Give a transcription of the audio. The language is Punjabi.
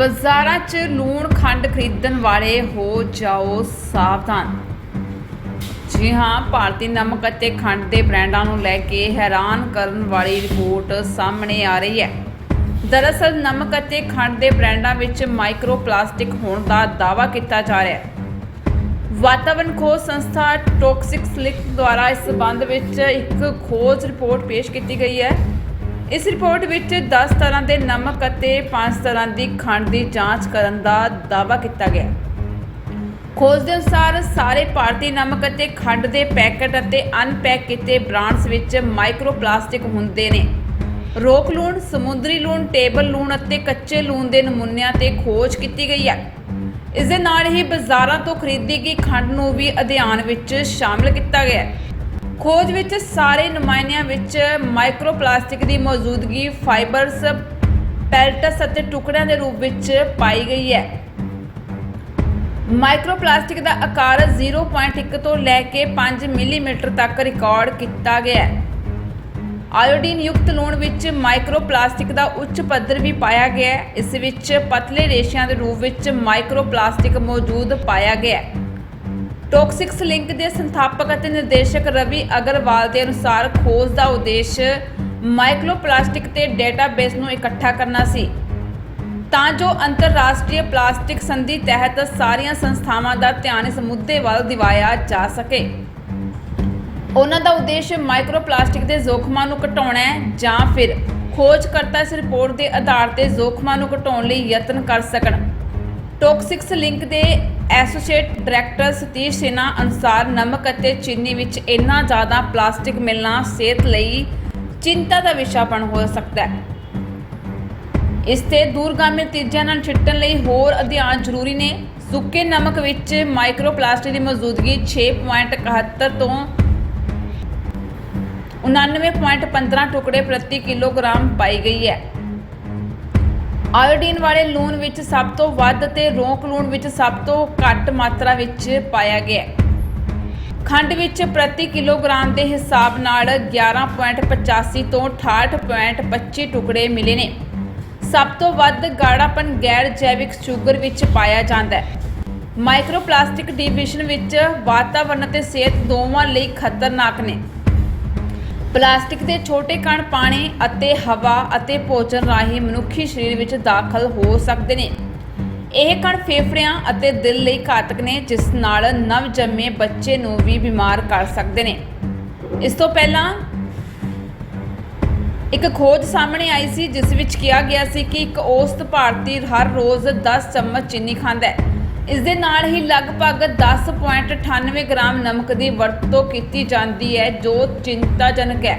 ਬਾਜ਼ਾਰਾਂ 'ਚ ਲੂਣ ਖੰਡ ਖਰੀਦਣ ਵਾਲੇ ਹੋ ਜਾਓ ਸਾਵਧਾਨ। ਜੀ ਹਾਂ, ਭਾਰਤੀ ਨਮਕ ਅਤੇ ਖੰਡ ਦੇ ਬ੍ਰਾਂਡਾਂ ਨੂੰ ਲੈ ਕੇ ਹੈਰਾਨ ਕਰਨ ਵਾਲੀ ਰਿਪੋਰਟ ਸਾਹਮਣੇ ਆ ਰਹੀ ਹੈ। ਦਰਅਸਲ, ਨਮਕ ਅਤੇ ਖੰਡ ਦੇ ਬ੍ਰਾਂਡਾਂ ਵਿੱਚ ਮਾਈਕਰੋ ਪਲਾਸਟਿਕ ਹੋਣ ਦਾ ਦਾਅਵਾ ਕੀਤਾ ਜਾ ਰਿਹਾ ਹੈ। ਵਾਤਾਵਰਣ ਖੋਜ ਸੰਸਥਾ ਟੌਕਸਿਕਸ ਸਲਿਕ ਦੁਆਰਾ ਇਸ ਸੰਬੰਧ ਵਿੱਚ ਇੱਕ ਖੋਜ ਰਿਪੋਰਟ ਪੇਸ਼ ਕੀਤੀ ਗਈ ਹੈ। ਇਸ ਰਿਪੋਰਟ ਵਿੱਚ 10 ਤਰ੍ਹਾਂ ਦੇ ਨਮਕ ਅਤੇ 5 ਤਰ੍ਹਾਂ ਦੀ ਖੰਡ ਦੀ ਜਾਂਚ ਕਰਨ ਦਾ ਦਾਅਵਾ ਕੀਤਾ ਗਿਆ। ਖੋਜ ਦੇ ਅਨੁਸਾਰ ਸਾਰੇ ਭਾਰਤੀ ਨਮਕ ਅਤੇ ਖੰਡ ਦੇ ਪੈਕੇਟ ਅਤੇ ਅਨਪੈਕ ਕੀਤੇ ਬ੍ਰਾਂਡਸ ਵਿੱਚ ਮਾਈਕਰੋ ਪਲਾਸਟਿਕ ਹੁੰਦੇ ਨੇ। ਰੋਕ ਲੂਣ, ਸਮੁੰਦਰੀ ਲੂਣ, ਟੇਬਲ ਲੂਣ ਅਤੇ ਕੱਚੇ ਲੂਣ ਦੇ ਨਮੂਨਿਆਂ ਤੇ ਖੋਜ ਕੀਤੀ ਗਈ ਹੈ। ਇਸ ਦੇ ਨਾਲ ਹੀ ਬਾਜ਼ਾਰਾਂ ਤੋਂ ਖਰੀਦੀ ਗਈ ਖੰਡ ਨੂੰ ਵੀ ਅਧਿਐਨ ਵਿੱਚ ਸ਼ਾਮਲ ਕੀਤਾ ਗਿਆ ਹੈ। ਖੋਜ ਵਿੱਚ ਸਾਰੇ ਨੁਮਾਇੰਦਿਆਂ ਵਿੱਚ ਮਾਈਕਰੋਪਲਾਸਟਿਕ ਦੀ ਮੌਜੂਦਗੀ ਫਾਈਬਰਸ, ਪੈਲਟਸ ਅਤੇ ਟੁਕੜਿਆਂ ਦੇ ਰੂਪ ਵਿੱਚ ਪਾਈ ਗਈ ਹੈ। ਮਾਈਕਰੋਪਲਾਸਟਿਕ ਦਾ ਆਕਾਰ 0.1 ਤੋਂ ਲੈ ਕੇ 5 ਮਿਲੀਮੀਟਰ ਤੱਕ ਰਿਕਾਰਡ ਕੀਤਾ ਗਿਆ ਹੈ। ਆਇਓਡੀਨ ਯੁਕਤ ਲੂਣ ਵਿੱਚ ਮਾਈਕਰੋਪਲਾਸਟਿਕ ਦਾ ਉੱਚ ਪੱਧਰ ਵੀ ਪਾਇਆ ਗਿਆ ਹੈ। ਇਸ ਵਿੱਚ ਪਤਲੇ ਰੇਸ਼ਿਆਂ ਦੇ ਰੂਪ ਵਿੱਚ ਮਾਈਕਰੋਪਲਾਸਟਿਕ ਮੌਜੂਦ ਪਾਇਆ ਗਿਆ ਹੈ। ਟੌਕਸਿਕਸ ਲਿੰਕ ਦੇ ਸੰਸਥਾਪਕ ਅਤੇ ਨਿਰਦੇਸ਼ਕ ਰਵੀ ਅਗਰਵਾਲ ਦੇ ਅਨੁਸਾਰ ਖੋਜ ਦਾ ਉਦੇਸ਼ ਮਾਈਕਰੋ ਪਲਾਸਟਿਕ ਤੇ ਡੇਟਾਬੇਸ ਨੂੰ ਇਕੱਠਾ ਕਰਨਾ ਸੀ। ਤਾਂ ਜੋ ਅੰਤਰਰਾਸ਼ਟਰੀ ਪਲਾਸਟਿਕ ਸੰਧੀ ਤਹਿਤ ਸਾਰੀਆਂ ਸੰਸਥਾਵਾਂ ਦਾ ਧਿਆਨ ਇਸ ਮੁੱਦੇ ਵੱਲ ਦਿਵਾਇਆ ਜਾ ਸਕੇ। ਉਹਨਾਂ ਦਾ ਉਦੇਸ਼ ਮਾਈਕਰੋ ਪਲਾਸਟਿਕ ਦੇ ਜ਼ੋਖਮਾਂ ਨੂੰ ਘਟਾਉਣਾ ਹੈ ਜਾਂ ਫਿਰ ਖੋਜਕਰਤਾ ਇਸ ਰਿਪੋਰਟ ਦੇ ਆਧਾਰ ਤੇ ਜ਼ੋਖਮਾਂ ਨੂੰ ਘਟਾਉਣ ਲਈ ਯਤਨ ਕਰ ਸਕਣ। ਟੌਕਸਿਕਸ ਲਿੰਕ ਦੇ ਐਸੋਸੀਏਟ ਡਾਇਰੈਕਟਰ ਸਤੀਸ਼ ਸਿਨਾ ਅਨੁਸਾਰ ਨਮਕ ਅਤੇ ਚੀਨੀ ਵਿੱਚ ਇੰਨਾ ਜ਼ਿਆਦਾ ਪਲਾਸਟਿਕ ਮਿਲਣਾ ਸਿਹਤ ਲਈ ਚਿੰਤਾ ਦਾ ਵਿਸ਼ਾ ਬਣ ਹੋ ਸਕਦਾ ਹੈ। ਇਸ ਤੇ ਦੂਰਗਾਮੀ ਨਤੀਜਿਆਂ ਨਾਲ ਛਿੱਟਣ ਲਈ ਹੋਰ ਅਧਿਐਨ ਜ਼ਰੂਰੀ ਨੇ। ਸੁੱਕੇ ਨਮਕ ਵਿੱਚ ਮਾਈਕਰੋ ਪਲਾਸਟਿਕ ਦੀ ਮੌਜੂਦਗੀ 6.71 ਤੋਂ 99.15 ਟੁਕੜੇ ਪ੍ਰਤੀ ਕਿਲੋਗ੍ਰਾਮ ਪਾਈ ਗਈ ਹੈ। ਆਇਓਡੀਨ ਵਾਲੇ ਲੂਣ ਵਿੱਚ ਸਭ ਤੋਂ ਵੱਧ ਤੇ ਰੋਂਕ ਲੂਣ ਵਿੱਚ ਸਭ ਤੋਂ ਘੱਟ ਮਾਤਰਾ ਵਿੱਚ ਪਾਇਆ ਗਿਆ ਹੈ। ਖੰਡ ਵਿੱਚ ਪ੍ਰਤੀ ਕਿਲੋਗ੍ਰਾਮ ਦੇ ਹਿਸਾਬ ਨਾਲ 11.85 ਤੋਂ 68.25 ਟੁਕੜੇ ਮਿਲੇ ਨੇ। ਸਭ ਤੋਂ ਵੱਧ ਗਾੜਾਪਨ ਗੈਰ ਜੈਵਿਕ ਸ਼ੂਗਰ ਵਿੱਚ ਪਾਇਆ ਜਾਂਦਾ ਹੈ। ਮਾਈਕਰੋਪਲਾਸਟਿਕ ਡਿਵੀਜ਼ਨ ਵਿੱਚ ਵਾਤਾਵਰਣ ਅਤੇ ਸਿਹਤ ਦੋਵਾਂ ਲਈ ਖਤਰਨਾਕ ਨੇ। ਪਲਾਸਟਿਕ ਦੇ ਛੋਟੇ ਕਣ ਪਾਣੀ ਅਤੇ ਹਵਾ ਅਤੇ ਭੋਜਨ ਰਾਹੀਂ ਮਨੁੱਖੀ ਸਰੀਰ ਵਿੱਚ ਦਾਖਲ ਹੋ ਸਕਦੇ ਨੇ। ਇਹ ਕਣ ਫੇਫੜਿਆਂ ਅਤੇ ਦਿਲ ਲਈ ਘਾਤਕ ਨੇ, ਜਿਸ ਨਾਲ ਨਵਜੰਮੇ ਬੱਚੇ ਨੂੰ ਵੀ ਬਿਮਾਰ ਕਰ ਸਕਦੇ ਨੇ। ਇਸ ਤੋਂ ਪਹਿਲਾਂ ਇੱਕ ਖੋਜ ਸਾਹਮਣੇ ਆਈ ਸੀ, ਜਿਸ ਵਿੱਚ ਕਿਹਾ ਗਿਆ ਸੀ ਕਿ ਇੱਕ ਔਸਤ ਭਾਰਤੀ ਹਰ ਰੋਜ਼ 10 ਚਮਚ ਚੀਨੀ ਖਾਂਦਾ ਹੈ। ਇਸ ਦੇ ਨਾਲ ਹੀ ਲਗਭਗ 10.98 ਗ੍ਰਾਮ ਨਮਕ ਦੀ ਵਰਤੋਂ ਕੀਤੀ ਜਾਂਦੀ ਹੈ, ਜੋ ਚਿੰਤਾਜਨਕ ਹੈ।